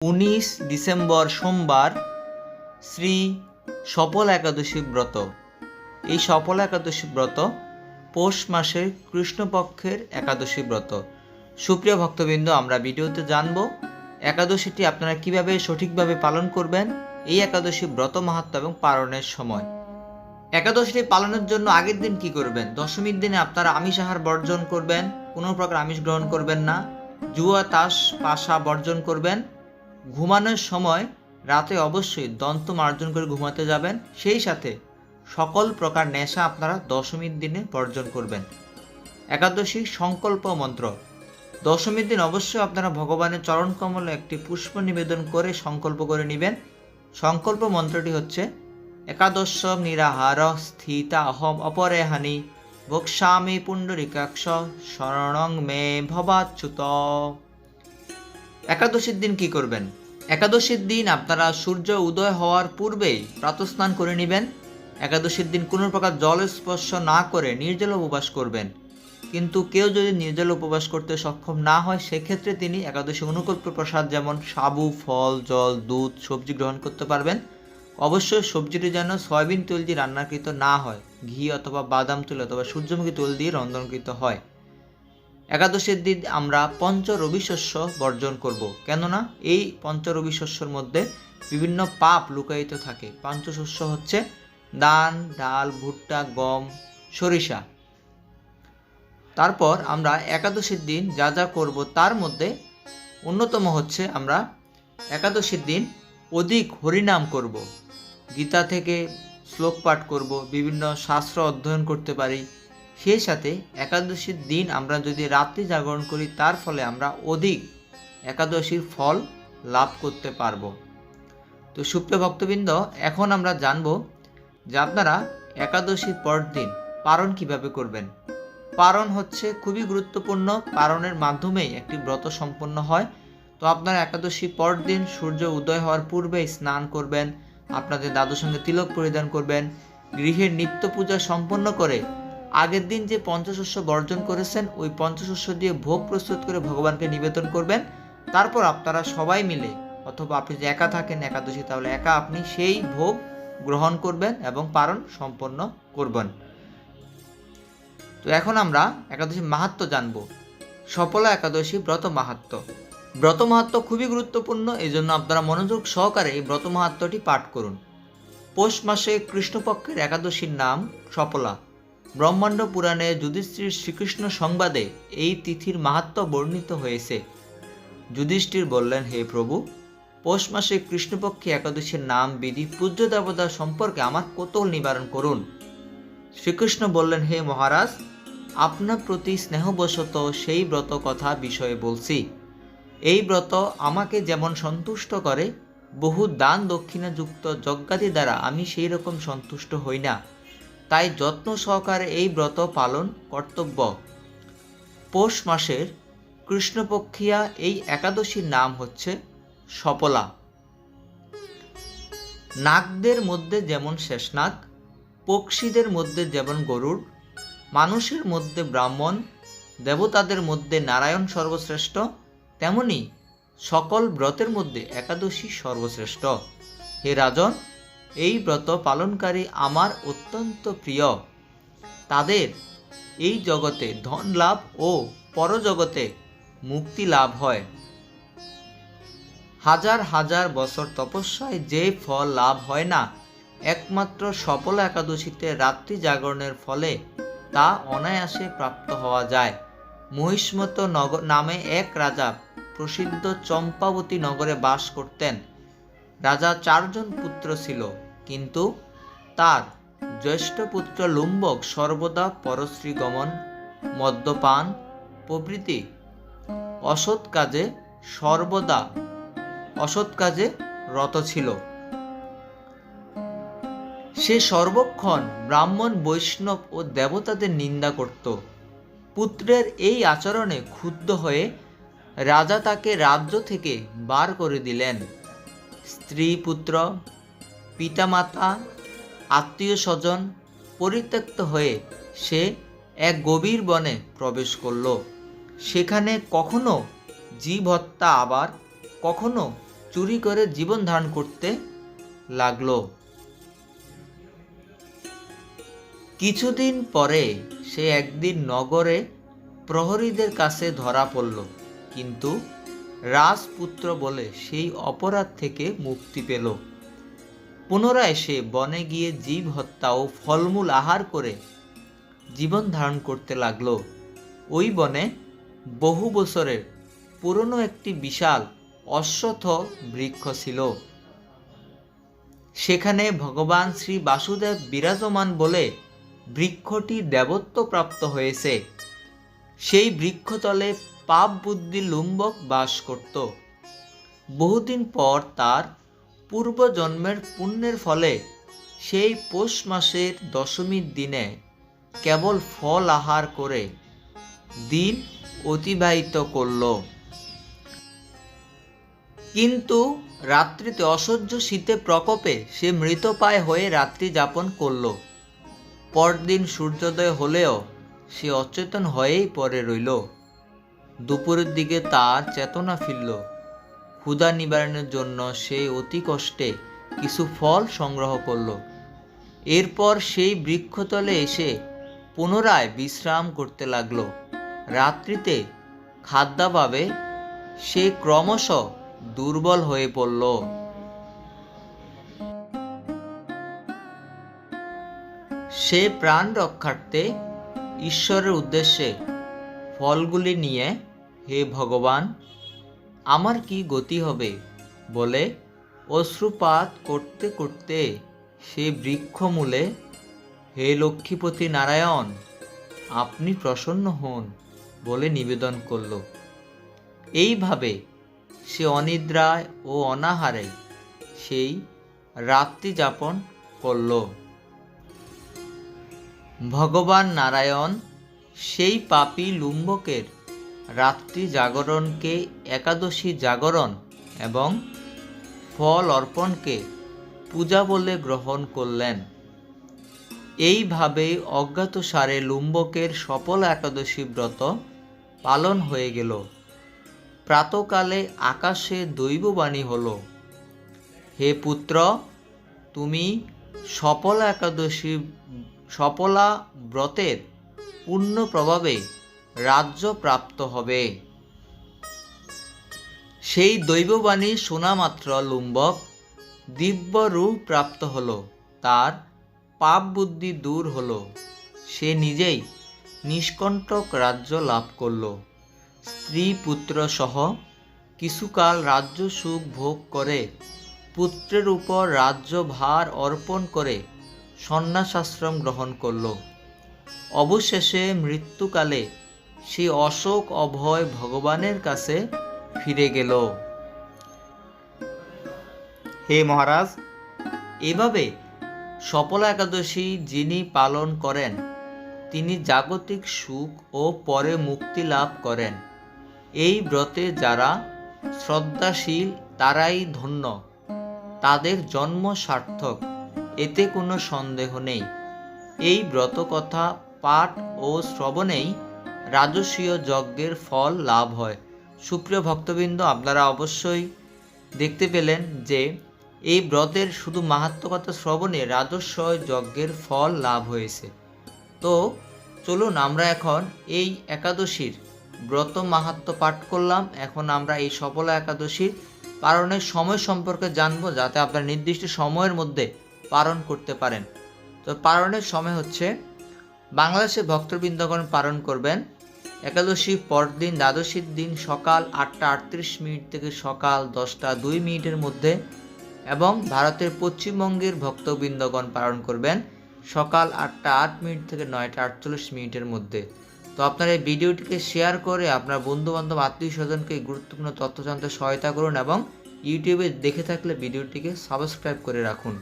উনিশ ডিসেম্বর সোমবার শ্রী সফল একাদশী ব্রত। এই সফল একাদশী ব্রত পৌষ মাসের কৃষ্ণপক্ষের একাদশী ব্রত। সুপ্রিয় ভক্তবৃন্দ, আমরা ভিডিওতে জানব একাদশীটি আপনারা কীভাবে সঠিকভাবে পালন করবেন, এই একাদশী ব্রত মাহাত্ম এবং পালনের সময়। একাদশীটি পালনের জন্য আগের দিন কি করবেন? দশমীর দিনে আপনারা আমিষ আহার বর্জন করবেন, কোনো প্রকার আমিষ গ্রহণ করবেন না, জুয়া, তাস, পাশা বর্জন করবেন ঘুমানোর সময় রাতে অবশ্যই দন্ত মার্জন করে ঘুমাতে যাবেন। সেই সাথে সকল প্রকার নেশা আপনারা দশমীর দিনে বর্জন করবেন। একাদশী সংকল্প মন্ত্র। দশমীর দিন অবশ্যই আপনারা ভগবানের চরণ কমলে একটি পুষ্প নিবেদন করে সংকল্প করে নেবেন। সংকল্প মন্ত্রটি হচ্ছে একাদশ নিরাহার স্থিতা অহম অপরে হানি ভোক্সামি পুণ্ডরিকাক্ষ শরণং মে ভবাচ্যুত। একাদশীর দিন কি করবেন? একাদশীর দিন আপনারা সূর্য উদয় হওয়ার পূর্বেই প্রাতস্নান করে নেবেন। একাদশীর দিন কোনো প্রকার জল স্পর্শ না করে নির্জল উপবাস করবেন। কিন্তু কেউ যদি নির্জল উপবাস করতে সক্ষম না হয়, সেক্ষেত্রে তিনি একাদশী অনুকল্প প্রসাদ যেমন সাবু, ফল, জল, দুধ, সবজি গ্রহণ করতে পারবেন। অবশ্যই সবজিটি যেন সয়াবিন তেল দিয়ে রান্নাকৃত না হয়, ঘি অথবা বাদাম তেল অথবা সূর্যমুখী তেল দিয়ে রন্ধনকৃত হয়। একাদশীর দিন আমরা পঞ্চ রবি শস্য বর্জন করব। কেননা এই পঞ্চ রবি শস্যর মধ্যে বিভিন্ন পাপ লুকায়িত থাকে। পঞ্চশস্য হচ্ছে ধান, ডাল, ভুট্টা, গম, সরিষা। তারপর আমরা একাদশীর দিন যা যা করব তার মধ্যে অন্যতম হচ্ছে আমরা একাদশীর দিন অধিক হরিনাম করব। গীতা থেকে শ্লোক পাঠ করব, বিভিন্ন শাস্ত্র অধ্যয়ন করতে পারি সেই সাথে একাদশীর দিন আমরা যদি রাত্রি জাগরণ করি, তার ফলে আমরা অধিক একাদশীর ফল লাভ করতে পারব। তো সুপ্রিয় ভক্তবৃন্দ, এখন আমরা জানব যে আপনারা একাদশীর পর দিন পারণ কীভাবে করবেন। পারণ হচ্ছে খুবই গুরুত্বপূর্ণ, পারণের মাধ্যমেই একটি ব্রত সম্পন্ন হয়। তো আপনারা একাদশী পর দিন সূর্য উদয় হওয়ার পূর্বেই স্নান করবেন, আপনাদের দাদুর সঙ্গে তিলক পরিধান করবেন, গৃহের নিত্য পূজা সম্পন্ন করে আগের দিন যে পঞ্চশস্য বর্জন করেছেন, ওই পঞ্চশস্য দিয়ে ভোগ প্রস্তুত করে ভগবানকে নিবেদন করবেন। তারপর আপনারা সবাই মিলে, অথবা আপনি যে একা থাকেন, একাদশী, তাহলে একা আপনি সেই ভোগ গ্রহণ করবেন এবং পারণ সম্পন্ন করবেন। তো এখন আমরা একাদশী মাহাত্ম জানব। সফলা একাদশী ব্রত মাহাত্ম ব্রত মাহাত্ম খুবই গুরুত্বপূর্ণ এই জন্য আপনারা মনোযোগ সহকারে এই ব্রত মাহাত্মটি পাঠ করুন। পৌষ মাসে কৃষ্ণপক্ষের একাদশীর নাম সফলা। ব্রহ্মাণ্ড পুরাণে যুধিষ্ঠির শ্রীকৃষ্ণ সংবাদে এই তিথির মাহাত্ম বর্ণিত হয়েছে। যুধিষ্ঠির বললেন, হে প্রভু, পৌষ মাসে কৃষ্ণপক্ষে একাদশীর নাম বিধি পূজ্য দেবতা সম্পর্কে আমার কৌতূহল নিবারণ করুন। শ্রীকৃষ্ণ বললেন, হে মহারাজ, আপনার প্রতি স্নেহবশত সেই ব্রত কথা বিষয়ে বলছি। এই ব্রত আমাকে যেমন সন্তুষ্ট করে, বহু দান দক্ষিণাযুক্ত যজ্ঞাদি দ্বারা আমি সেই রকম সন্তুষ্ট হই না। তাই যত্ন সহকারে এই ব্রত পালন কর্তব্য। পৌষ মাসের কৃষ্ণপক্ষিয়া এই একাদশীর নাম হচ্ছে সপলা। নাগদের মধ্যে যেমন শেষনাগ, পক্ষীদের মধ্যে যেমন গরুড় মানুষের মধ্যে ব্রাহ্মণ, দেবতাদের মধ্যে নারায়ণ সর্বশ্রেষ্ঠ, তেমনি সকল ব্রতের মধ্যে একাদশী সর্বশ্রেষ্ঠ। হে রাজন এই ব্রত পালনকারী আমার অত্যন্ত প্রিয়। তাদের এই জগতে ধন লাভ ও পরজগতে মুক্তি লাভ হয়। হাজার হাজার বছর তপস্যায় যে ফল লাভ হয় না, একমাত্র সফল একাদশীতে রাত্রি জাগরণের ফলে তা অনায়াসে প্রাপ্ত হওয়া যায়। মহিষ্মত নগর নামে এক রাজা প্রসিদ্ধ চম্পাবতী নগরে বাস করতেন। রাজা চারজন পুত্র ছিল, কিন্তু তার জ্যেষ্ঠ পুত্র লুম্বক সর্বদা পরশ্রী গমন মদ্যপান, প্রভৃতি অসৎ কাজে সর্বদা অসৎ কাজে রত ছিল। সে সর্বক্ষণ ব্রাহ্মণ, বৈষ্ণব ও দেবতাদের নিন্দা করত। পুত্রের এই আচরণে ক্ষুব্ধ হয়ে রাজা তাকে রাজ্য থেকে বার করে দিলেন। স্ত্রী পুত্র পিতামাতা আত্মীয় স্বজন পরিত্যক্ত হয়ে সে এক গভীর বনে প্রবেশ করল। সেখানে কখনো জীব হত্যা আবার কখনো চুরি করে জীবন ধারণ করতে লাগল। কিছুদিন পরে সে একদিন নগরে প্রহরীদের কাছে ধরা পড়ল, কিন্তু রাজপুত্র বলে সেই অপরাধ থেকে মুক্তি পেল। পুনরায় সে বনে গিয়ে জীব হত্যা ও ফলমূল আহার করে জীবন ধারণ করতে লাগল। ওই বনে বহু বছরের পুরনো একটি বিশাল অশ্বথ বৃক্ষ ছিল। সেখানে ভগবান শ্রী বাসুদেব বিরাজমান বলে বৃক্ষটি দেবত্ব প্রাপ্ত হয়েছে। সেই বৃক্ষতলে পাপ বুদ্ধি লুম্বক বাস করত। বহুদিন পর তার পূর্বজন্মের পুণ্যের ফলে সেই পৌষ মাসের দশমীর দিনে কেবল ফল আহার করে দিন অতিবাহিত করল। কিন্তু রাত্রিতে অসহ্য শীতে প্রকোপে সে মৃতপায় হয়ে রাত্রি যাপন করল। পরদিন সূর্যোদয় হলেও সে অচেতন হয়েই পরে রইল। দুপুরের দিকে তার চেতনা ফিরল। ক্ষুধা নিবারণের জন্য সে অতি কষ্টে কিছু ফল সংগ্রহ করল। এরপর সেই বৃক্ষতলে এসে পুনরায় বিশ্রাম করতে লাগল। রাত্রিতে খাদ্যাভাবে সে ক্রমশ দুর্বল হয়ে পড়ল। সে প্রাণ রক্ষার্থে ঈশ্বরের উদ্দেশ্যে ফলগুলি নিয়ে হে ভগবান, আমার কি গতি হবে? বলে, অশ্রুপাত করতে করতে সে বৃক্ষমূলে, হে লক্ষ্মীপতি নারায়ণ, আপনি প্রসন্ন হন বলে নিবেদন করল। এইভাবে সে অনিদ্রায় ও অনাহারে সেই রাত্রি যাপন করল। ভগবান নারায়ণ সেই পাপী লুম্বকের রাত্রি জাগরণকে একাদশী জাগরণ এবং ফল অর্পণকে পূজা বলে গ্রহণ করলেন। এইভাবে অজ্ঞাতসারে লুম্বকের সফল একাদশী ব্রত পালন হয়ে গেল। প্রাতকালে আকাশে দৈববাণী হল, হে পুত্র, তুমি সফলা একাদশী, সফলা ব্রতের পূর্ণ প্রভাবে রাজ্য প্রাপ্ত হবে। সেই দৈববাণী শোনা মাত্র লুম্বক দিব্য রূপ প্রাপ্ত হলো, তার পাপ বুদ্ধি দূর হলো। সে নিজেই নিষ্কণ্টক রাজ্য লাভ করল। স্ত্রী পুত্র সহ কিছুকাল রাজ্য সুখ ভোগ করে, পুত্রের উপর রাজ্যভার অর্পণ করে সন্ন্যাসাশ্রম গ্রহণ করল। অবশেষে মৃত্যুকালে সে অশোক অভয় ভগবানের কাছে ফিরে গেল। হে মহারাজ, এভাবে সফলা একাদশী যিনি পালন করেন, তিনি জাগতিক সুখ ও পরে মুক্তি লাভ করেন। এই ব্রতে যারা শ্রদ্ধাশীল, তারাই ধন্য। তাদের জন্ম সার্থক, এতে কোনো সন্দেহ নেই। এই ব্রত কথা পাঠ ও শ্রবণেই রাজস্বীয় যজ্ঞের ফল লাভ হয়। সুপ্রিয় ভক্তবৃন্দ, আপনারা অবশ্যই দেখতে পেলেন যে, এই ব্রতের শুধু মাহাত্মকতা শ্রবণে রাজস্ব যজ্ঞের ফল লাভ হয়েছে। তো, চলুন আমরা এখন এই একাদশীর ব্রত মাহাত্ম পাঠ করলাম। এখন আমরা এই সফলা একাদশীর পালনের সময় সম্পর্কে জানব, যাতে আপনারা নির্দিষ্ট সময়ের মধ্যে পালন করতে পারেন। তো, পালনের সময় হচ্ছে বাংলাদেশে ভক্তবৃন্দগণ পালন করবেন একাদশী পরদিন, দ্বাদশীর দিন সকাল আটটা আটত্রিশ মিনিট থেকে সকাল দশটা দুই মিনিটের মধ্যে এবং ভারতের পশ্চিমবঙ্গের ভক্তবৃন্দগণ পালন করবেন সকাল আটটা আট মিনিট থেকে নয়টা আটচল্লিশ মিনিটের মধ্যে। তো আপনার এই ভিডিওটিকে শেয়ার করে আপনার বন্ধুবান্ধব আত্মীয় স্বজনকে গুরুত্বপূর্ণ তথ্য জানতে সহায়তা করুন এবং ইউটিউবে দেখে থাকলে ভিডিওটিকে সাবস্ক্রাইব করে রাখুন।